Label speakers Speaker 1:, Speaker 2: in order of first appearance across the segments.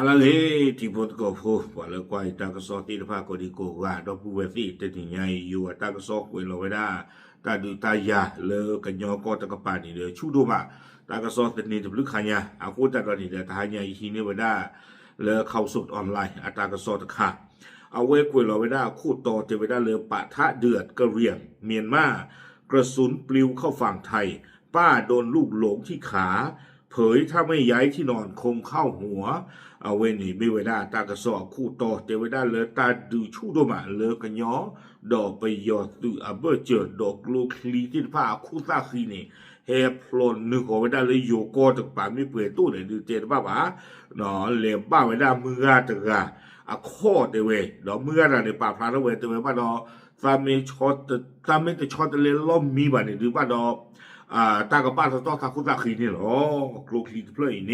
Speaker 1: ฮาลาเลที่พดก็ฟูบ่าเลกวยตากซอที่ภาคกดิโกวาดอกูเวซีเตติใหญ่อยู่ตากซอคุยลอยได้ตาดูตายาเลกันยอก็ตะกปานี่เดชูดูมาตากซอเตนี่ตบลึกขายาอากูตะตอนนี้เดทายาอีทีนี่บ่ได้เลเข้าสุดออนไลน์อัตากซอตะคาเอาเว้คุยลอยได้คู่ต่อเทวดาเลปะทะเดือดกระเรียงเมียนมากระสุนปลิวเข้าฝั่งไทย ป้าโดนลูกหลงที่ขา เผยถ้าไม่ย้ายที่นอนคงเข้าหัวเอาเวนี่ไม่เวดาตากระสอบคู่ต่อเทวดาเลอตาดูชูโดมาเลอกระยอดอกไปยอดตืออับเบอร์เจอดอกลูคลีที่ผ้าคู่ตาคีนี่เฮพลนนึกของเวดาเลยโยโกตกป่าไม่เปื่อยตู้เนี่ยดูเจนป้าป๋าเนาะเลี่ยมป้าเวดามืออาตกาอะข้อเตเวดอกเมืออเนี่ยป่าพลาเวเตเวป้าดอซาเมชอตซาเมตชอตเลยล้อมมีบ้านเนี่ยดูป้าดอกระป้าตะตอว่าคีนี่หรอกลูคลีเพลย์นี่ตากระสอบกวยเราได้แพ้ขีตะชิขีขีโทขีชิเยแพ้มือ 啊，大个巴头到他苦大气呢咯，苦气不累呢。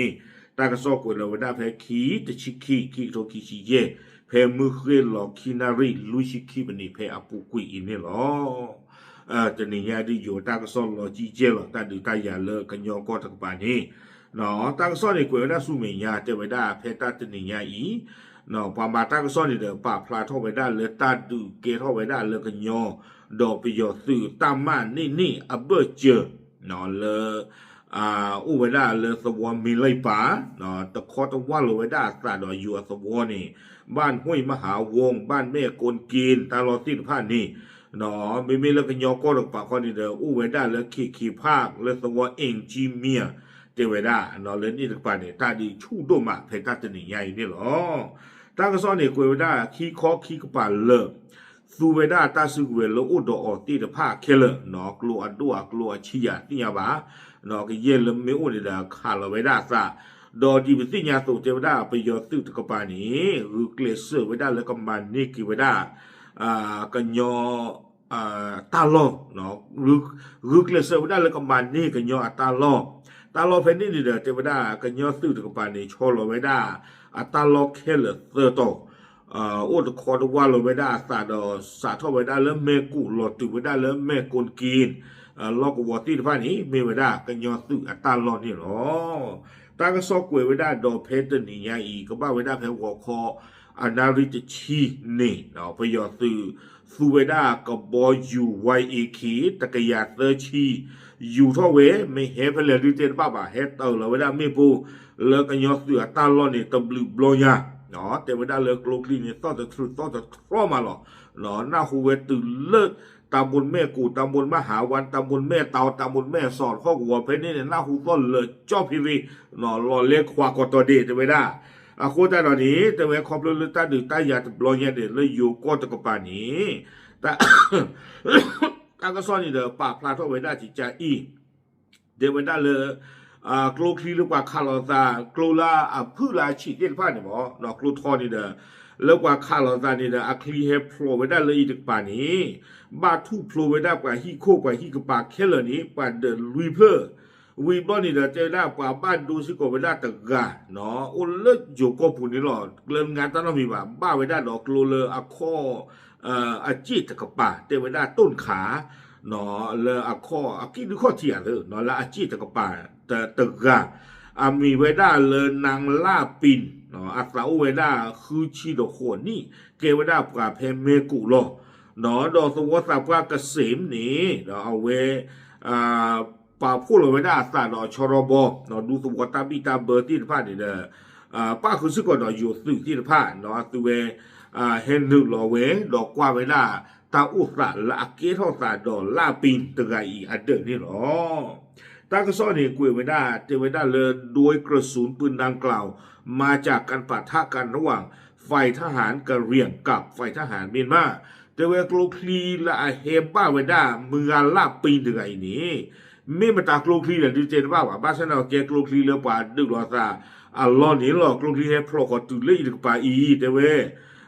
Speaker 1: 大个说过了，我那排气的气气气都气气耶，排木黑老气那瑞路气气不呢排阿不贵呢咯。呃，这人家的有大个说老季节了，但是大家了跟鸟过这个半年。နော်တန်ဆော့နေကိုရဆုမင်ညာတေဝဒဖေတတနိညာဤနော်ပမာတန်ဆော့နေတဲ့ပဖလာထောဝဒလေတတုကေထောဝဒလေကညောဒောပယောသုတမနိနိအဘကျ สอนเด้อป่าพลาท่อไว้ได้เลยตาดูเกท่อไว้ได้เลยกันยอดอกไปยอสื่อตามมานี่นี่อับเบอร์เจอเนาะเลยอ่าอุเวดาเลสวอมีไลป่าเนาะตะคอตะว่าโลเวดาสาดอยู่สวอนี่บ้านห้วยมหาวง บ้านแม่กนกีนตาลอติดผ้านี่เนาะไม่มีแล้วก็ยอก็ดอกปากคนนี่เด้ออุเวดาเลขี่ขีภาคเลสวอเองจีเมียเตเวดาเนาะเลนี่ตะปานี่ตาดีชูโดมาเพตาตนี่ใหญ่นี่หรอตากระซ้อนนี่กวยเวดาขีคอขีกปาเล สูเวดาตาสุเวโลอุดออติตะภาเคเลเนาะกลัวดัวกลัวชิยาติยาบา နော်ကရေလမေဦးနေတာခါလဝေဒစာဒေါ်ဒီပတိညာတုတေဝဒပယောတုတကပနီရူကလစ်ဝေဒလကမနိကိဝဒအာကညောအာတာလောနော်ရူရူကလစ်ဝေဒလကမနိကညောတာလောတာလောဖဲနေတယ်တေဝဒကညောတုတကပနီချောလဝေဒ အာဥดคอดว่าลงไม่ได้สาดสาดท่อไม่ได้แล้วเมกุหลอดตุไม่ได้แล้วเมกุนกินอ่าลอกวอตี้ที่พันนี้เมไม่ได้กันยอตุอัตาลอดนี่หรอตากซอกกวยไม่ได้ดอเพชรนี่ยาอีก็บ้าไม่ได้แค่วอคออันนาริตชีนี่เนาะพยอตุสูเวด้ากับบอยูไวเอคีตะกยาเตอร์ชีอยู่ท่อเวไม่เฮเพลริเตนป้าบ่าเฮเตอร์เราเวด้าไม่ปูเลิกกันยอตุอัตาลอดนี่ตบลูบลอยา เนาะแต่เวดาเลกโลกลีนี่ต้องจะทรุต้องจะครอมาหรอเนาะหน้าหูเวตื่นเลิกตำบลแม่กูตำบลมหาวันตำบลแม่เตาตำบลแม่สอดข้อหัวเพนนี่เนี่ยหน้าหูต้นเลยจอบพีวีหนอรอเล็กควากอตอเดจะไม่ได้อะโคตรตอนนี้แต่เวคอมเลยตาดือตายาตบลอยเงี้ยเดเลยอยู่ก็ตะกปานี้แต่ตาก็ซ่อนนี่เด้อปากพลาทไว้ได้จิตใจอีเดเวนได้เลย อ่ากลูคลีหรือว่าคาร์ลซากลูลาอะพืลาฉีดเย็นผ้าเนี่ยหมอเนาะกลูทอนี่เด้อแล้วกว่าคาร์ลซานี่เด้ออะคลีเฮโปรไว้ได้เลยอีกป่านี้บาทูโปรไว้ได้กว่าฮีโคกว่าฮีกปาเคลนี้กว่าเดลุยเพอวีบอนี่เดเจได้กว่าบ้านดูสิก็ไว้ได้ตะกาเนาะโอเลโยก็พูนี่หรอเริ่มงานตอนนั้นมีว่าบ้าไว้ได้ดอกโลเลอะข้อเอ่ออาจิตกปาเตไว้ได้ต้นขา นาะเลอะข้ออากิดูข้อเทียเลยเนาะละอาจิตะกปาแต่ตะกาอามีไว้ได้าเลยนางลาปินเนาะอัตราไว้ได้าคือชีดโคนี่เกไว้ได้กว่าเพเมกุโลนาะดอกสวัสดิ์ว่าเกษมนี่เราเอาไว้อ่าป่าพูดเลยไม่ได้าสาดอกชรบเนาะดูสวัสดิ์ตาบีตาเบอร์ที่ผ่านนี่เด้ออ่าป้าคือสึกว่าดอกอยู่สึกที่ผ่านเนาะตัวเวอ่าเห็นนึกรอเวดอกกว่าไว้ได้ ตาอุสระละเกทอสาดอลาปินตะไกอีอันเดอร์นี่หรอตากระซ้อนนี่กุยไว้ได้เจไว้ได้เลยโดยกระสุนปืนดังกล่าว มาจากการปะทะกันระหว่างฝ่ายทหารกะเหรี่ยงกับฝ่ายทหารเมียนมาแต่เวกโลคลีละเฮบ้าเวด้ามือลาปีนถึงไอ้นี่ไม่มาตากโลคลีเละดิเจนว่าว่าบ้านฉันเอาแกโลคลีแล้วป่าดึกรอซาอัลลอฮ์นี่หรอกโลคลีให้พรอกตุเลยดึกป่าอีแต่เว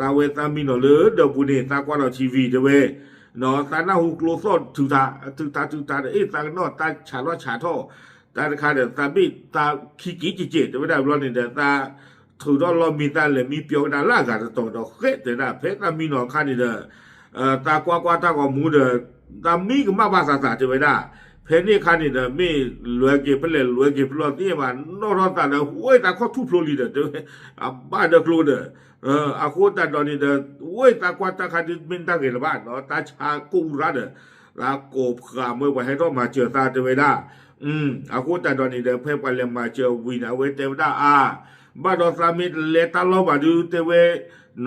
Speaker 1: ราเวตามินอเลเดบุเนตากวานอชีวีเดเวเนาะตาหน้าหูโกลซอทูตาทูตาทูตาเอตานอตาฉาลอฉาท่อตาคาเดตาบิตาคิกิจิเจเดเวดาบลอเนเดตาทูดอลอมีตาเลมีเปียวดาลากาตอดอเฮเดดาเพตามินอคานิเดเอ่อตากวากวาตากอมูเดตามีกมาบาสาสาเดเวดา 페니 칸이다 미 루에게 플레 루에게 플로티 마 노로타다 오이다 코 투플로리다 아바다 클로다 아코다 도니다 오이다 과타 카디 민다게 바 노타 차 꾸라다 라 고프가 뭐 해도 마치다 되베다 음 아코다 도니다 페팔레 마치 위나 웨테다 아 바도 사밋 레탈로 바두 테웨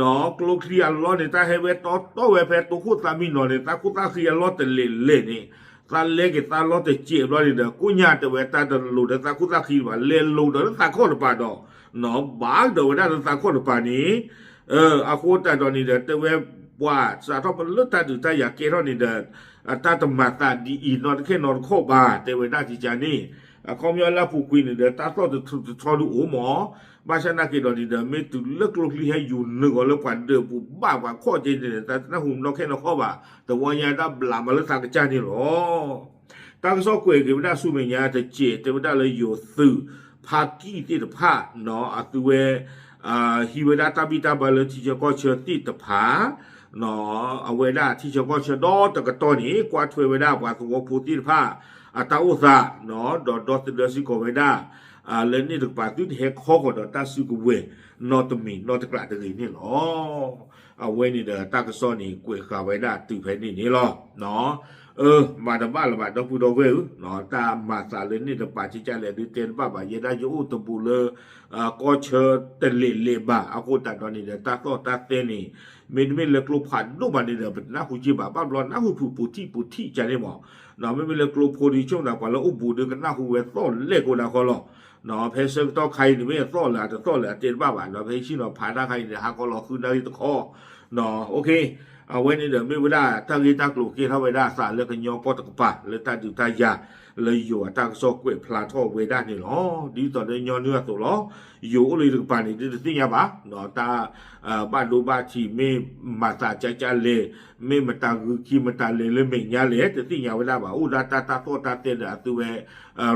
Speaker 1: นอกลูกเรียนรอดในตาเฮเวตโตเวเพตุคุตามินอนในตาคุตาเรียนรอดแต่เล่นเล่นนี่ သာလေကသာလောတဲ့ကြည်လောနေတဲ့ကုညာတဝဲတတ်တယ်လို့တဲ့သာကုသခီပါလေလို့တဲ့သာခော့ပါတော့နော်ဘာတော့တဲ့သာခော့ပါနေအဲအခိုးတတ်တော်နေတဲ့တဝဲဘွာစာတော့ပလွတ်တတ်တူတရကေရောနေတဲ့အတတ်မတာဒီနော်တခေနော်ခော့ပါတဲ့ဝဲတတ်ကြနေ comme il a pour queen de ta to de to du o mo ba shana ke do di de me tu le clo cli he you ne go le kwa de bu ba kwa kho je de ta na hum no ke no kho ba de wan ya da bla ma le ta ka cha ni lo ta so kwe ke da su me nya de che te da le yo su pa ki ti de pa no a tu we a hi we da ta bi ta ba le ti je ko che ti de pa နော်အဝေဒာတိချောကောချောတော့တကတော်နေကွာထွေဝေဒာကွာသူဝပူတိဖာ အတာဥသာနော်ဒေါ်ဒေါ်တဒစီကိုဝဒအာလနေတပါတုဟေခောကတော့တဆုကဝဲ not me not ကလာတကြီးနေလောအဝဲနေတဲ့တက္ကစောနေကွေခါဝဲတာတူဖဲနေနေလောနော် เออมาดบ้านละบาดอกูดอเวลหนอตามมาสาเลนนี่ตะปาชิจาเลดูเตนบ้าบาเยดายูตะบูเลอ่าก็เชเตเลเลบ้าอากูตาตอนนี้เดตาก็ตาเตนี่มินมินเลกลุผันดูมันเดเป็นนาหูจีบ้าบ้าบลอนนาหูผูปูที่ปูที่จะได้หมอหนอไม่มินเลกลุโพดีช่วงดากว่าแล้วอุบูเดือกันนาหูเวต้นเลกูนะคอลหนอเพเซงต้องใครหรือไม่ต้นแหละแต่ต้นแหละเตนบ้าบาหนอเพชิหนอผ่านทางใครเนี่ยฮะก็รอคืนได้ตะคอหนอโอเค အဝဲနေတယ်မေဝဒတာဂီတာကလိုကေထဝဲဒါစာလကညောပေါ်တကပါလေတတူတယာလေယောတာဆော့ကွေဖလာထောဝဲဒါနေလောဒီတော့ညောနွတ်ဆိုလောယိုလေတကပါနေဒီသိညာပါနော်တာအာဘာဒိုဘာချီမေမာတာကြကြလေမေမတာဂူခီမတာလေလေမေညာလေတသိညာဝဲဒါပါဥဒါတာတာတော့တာတဲ့ဒါသူရဲ့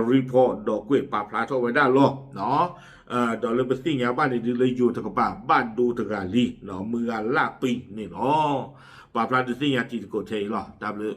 Speaker 1: report တော့ကွေပါဖလာထောဝဲဒါလောနော် အာဒေါ်လပစတိညာပါနေဒီလေယိုတကပါဘတ်ဒိုတကလီနော်มือကလပိနေနော်ပါပလာဒသိညာတီကိုထေလော W